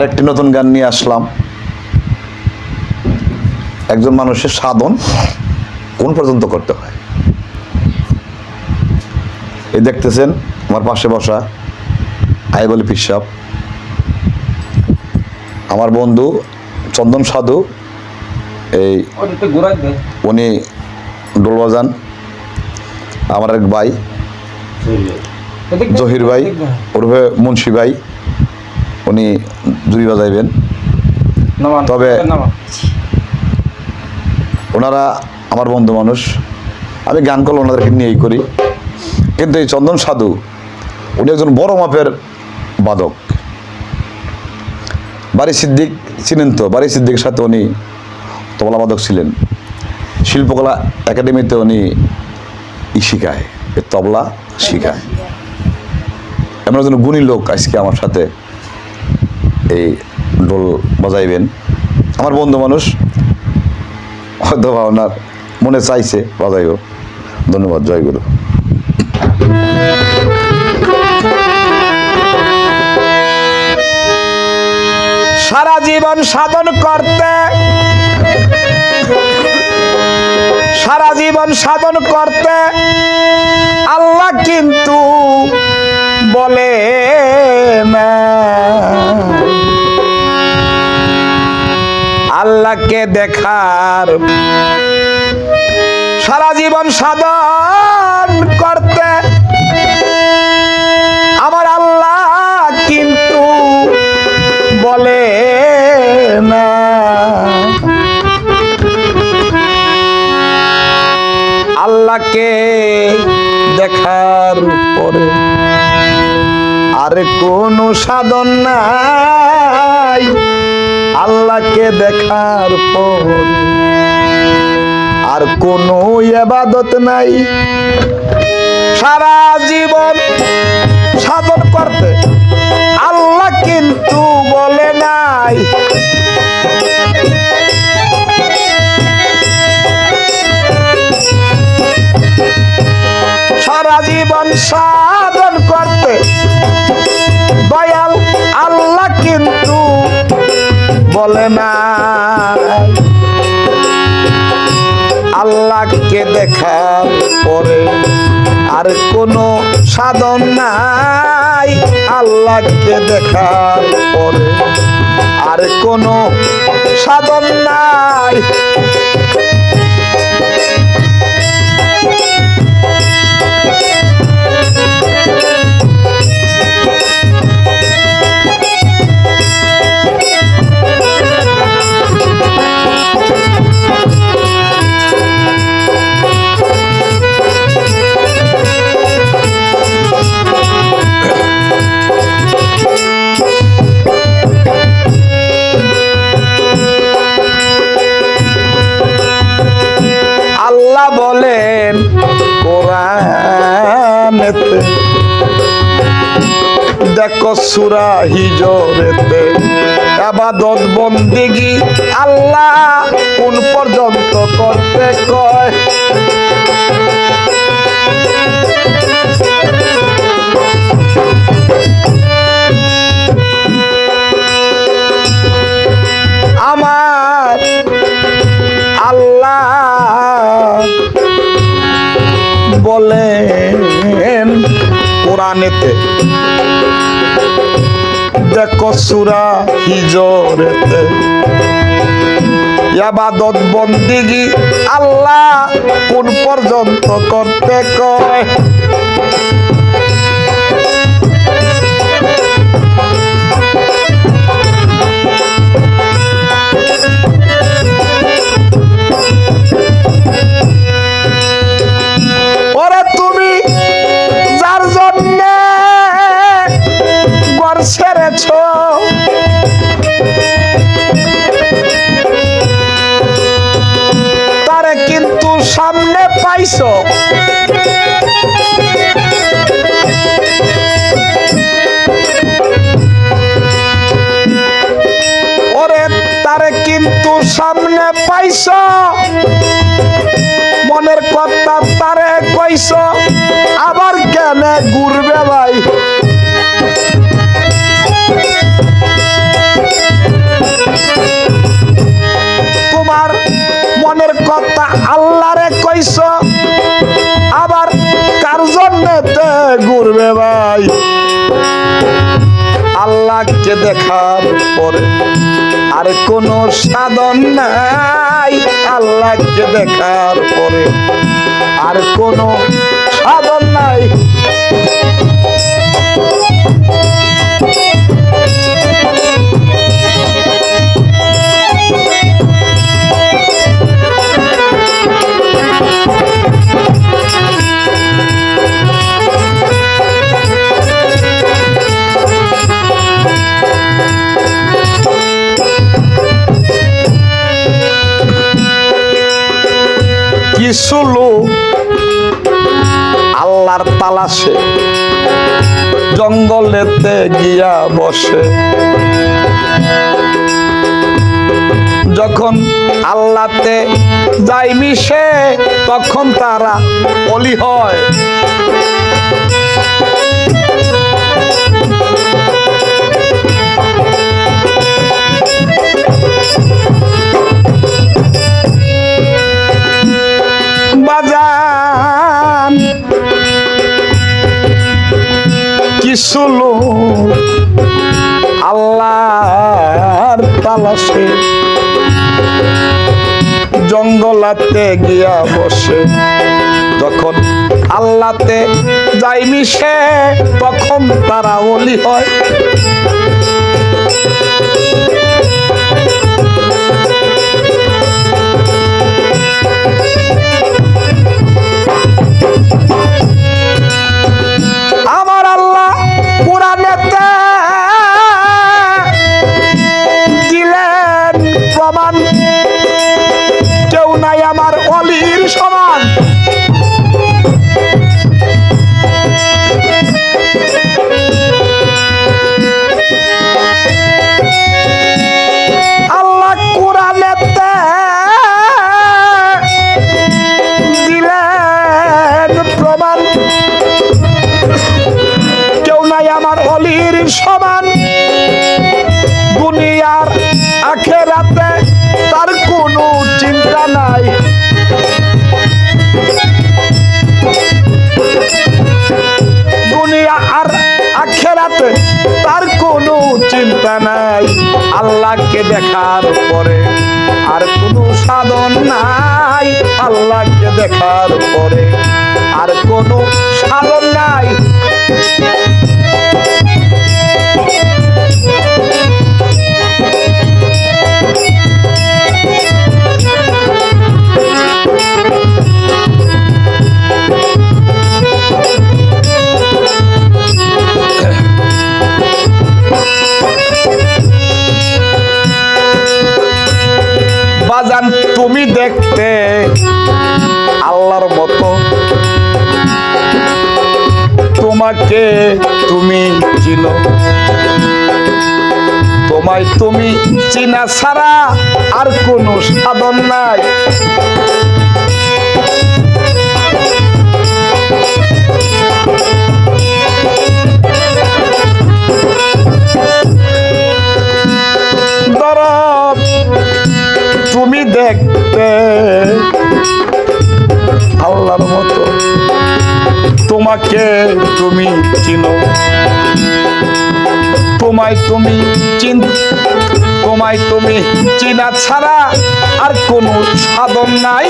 আরেকটি নতুন গান নিয়ে আসলাম। একজন মানুষের সাধন কোন পর্যন্ত করতে হয়? এই দেখতেছেন আমার পাশে বসা আইবলি পিসাব আমার বন্ধু চন্দন সাধু এই উনি ডোল বাজান আমার এক ভাই। জহির ভাই। ওরফে মুন্সি ভাই। উনি জুড়ি বাজাইবেন। তবে-। ওনারা আমার বন্ধু মানুষ। আমি গান করলে ওনাদেরকে নিয়েই করি। কিন্তু এই চন্দন সাধু উনি একজন বড় মাপের বাদক। বাড়ি সিদ্দিক ছিলেন তো বাড়ি সিদ্দিকের সাথে উনি তবলা বাদক ছিলেন। শিল্পকলা একাডেমিতে উনি ই শিখায় এ তবলা শিখায়। এমন একজন গুণী লোক আজকে আমার সাথে এই ডোল বাজাইবেন। আমার বন্ধু মানুষ, হয়তো বা ওনার মনে চাইছে, বাজাইও। ধন্যবাদ জয় গুরু সারা জীবন সাধন করতে, সারা জীবন সাধন করতে আল্লাহ কিন্তু বলে না আল্লাহকে দেখার। সারা জীবন সাধন করতে আমার আল্লাহ কিন্তু বলে না। আল্লাহকে দেখার পরে আর কোনো সাধন নাই। আল্লাহকে দেখার পর আর কোনো এবাদত নাই। সারা জীবন সাধন করতে আল্লাহ কিন্তু বলে নাই। সারা জীবন সাধন করতে দয়াল বলে না। আল্লাহকে দেখার পরে আর কোনো সাধন নাই। আল্লাহকে দেখার পরে আর কোনো সাধন নাই। দেখো সুরা হিজরেতে আবাদত বন্দিগি আল্লাহ কোন পর্যন্ত করতে কয়? আমার আল্লাহ বলেন কোরআনেতে দেখো সুরা হিজরেতে। ইয়াবাদত বন্দিগি আল্লাহ কোন পর্যন্ত করতে কয়? সামনে পাইছ? মনের কথা তারে কইস আবার কেন ঘুরবে ভাই? তোমার মনের কথা আল্লাহরে কইস আবার কার জন্যতে ঘুরবে ভাই? আল্লাহকে দেখার পরে। আর কোনো সাধন নাই। আল্লাহকে দেখার পরে আর কোনো সাধন নাই। কিছু লোক আল্লাহর তালাশে জঙ্গলেতে গিয়া বসে। যখন আল্লাহতে যাই মিশে, তখন তারা অলি হয়। জঙ্গলাতে গিয়া বসে। যখন আল্লাহতে যাই মিশে তখন তারা অলি হয়। আখেরাতে তার কোনো চিন্তা নাই। দুনিয়া আর আখেরাতে তার কোনো চিন্তা নাই। আল্লাহকে দেখার পরে আর কোনো সাধন নাই। আল্লাহকে দেখার পরে আর কোনো সাধন নাই। তোমাকে তুমি চিনো? তোমায় তুমি চিনা ছাড়া আর কোনো সাধন নাই। তুমি দেখতে আল্লাহর মতো। তোমাকে তুমি চিনো। তোমায় তুমি চিন তোমায় তুমি চিনা ছাড়া আর কোনো সাধন নাই।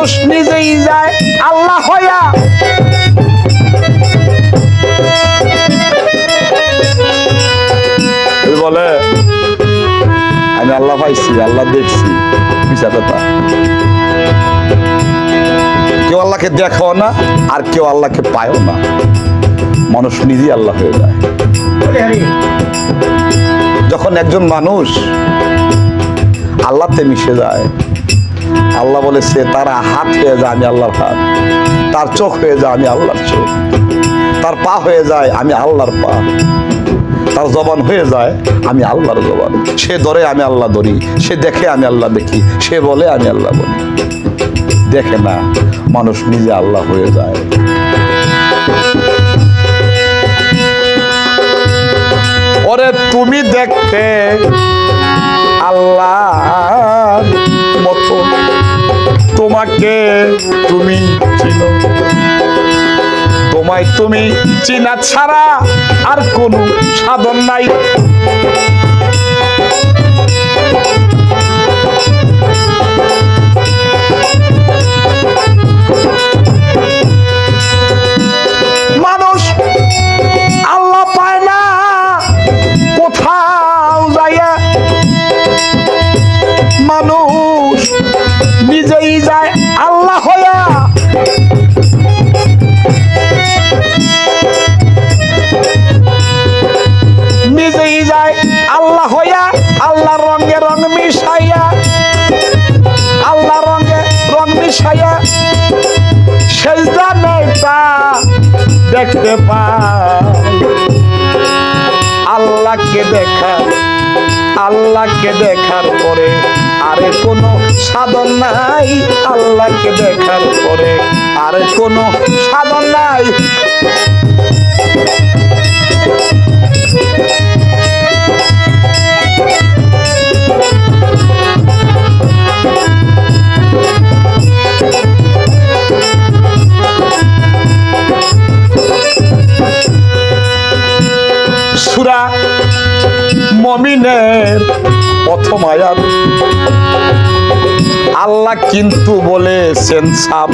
মানুষ নিজেই যায় আল্লাহ হইয়া। বলে? আমি আল্লাহ পাইছি আল্লাহ দেখছি। কথা। কেউ আল্লাহকে দেখো না আর কেউ আল্লাহকে পায়ও না। মানুষ নিজেই আল্লাহ হয়ে যায়। যখন একজন মানুষ আল্লাহতে মিশে যায় আল্লাহ বলে সে তার হাত হয়ে যায়, আমি আল্লাহর হাত। তার চোখ হয়ে যায়, আমি আল্লাহর চোখ। তার পা হয়ে যায়, আমি আল্লাহর পা। তার জবান হয়ে যায়, আমি আল্লাহর জবান। সে ধরে আমি আল্লাহ ধরি, সে দেখে আমি আল্লাহ দেখি, সে বলে আমি আল্লাহ বলি। দেখে না, মানুষ নিজে আল্লাহ হয়ে যায়। ওরে, তুমি দেখতে তোমাকে তুমি চিনো। তোমায় তুমি চিনা ছাড়া আর কোনো সাধন নাই। মিশাইয়া সেজদা নেতা দেখতে পায় আল্লাহকে দেখা আল্লাহকে দেখার পরে আরে কোনো সাধন নাই। আল্লাহকে দেখার পরে আরে কোনো সাধন নাই। আল্লাহ কিন্তু বলেছেন সাপ।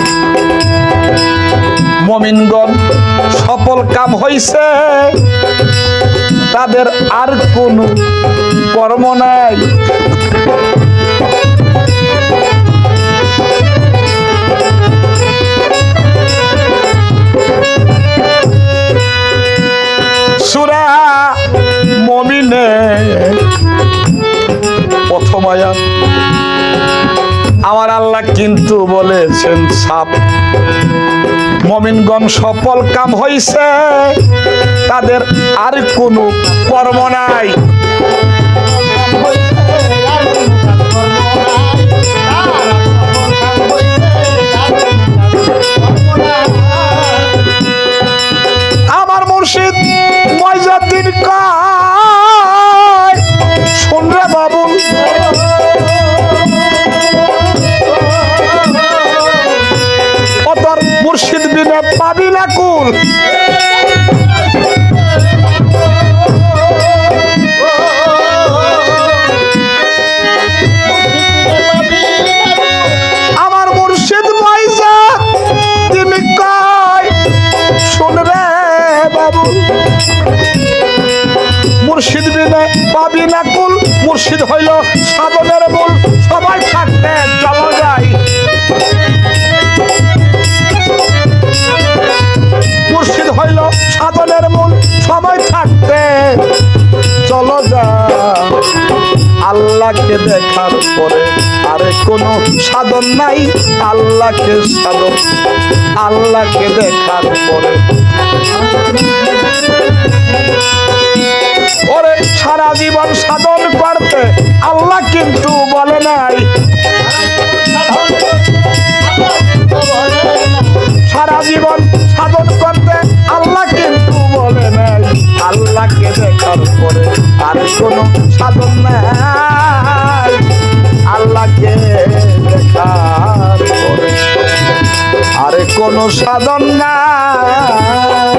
মমিনগণ সফল কাম হইছে। তাদের আর কোন কর্ম নাই। আল্লাহ কিন্তু বলেছেন সাপ। মমিনগণ সফল কাম হইছে তাদের আর কোনো কর্ম নাই। মুর্শিদ বিনে পাবি না কুল। আমার মুর্শিদ শুনরে বাবু। মুর্শিদ পাবি কুল মুর্শিদ হইল দেখার পরে আরে কোনো সাধন নাই, আল্লাহকে সাধন আল্লাহকে দেখার পরে। ওরে সারা জীবন সাধন করতে আল্লাহ কিন্তু বলে নাই। সারা জীবন সাধন করতে আল্লাহ কিন্তু বলে নাই। আল্লাহকে দেখার পরে আর কোনো সাধন নাই। আরে কোনো সাধন নাই।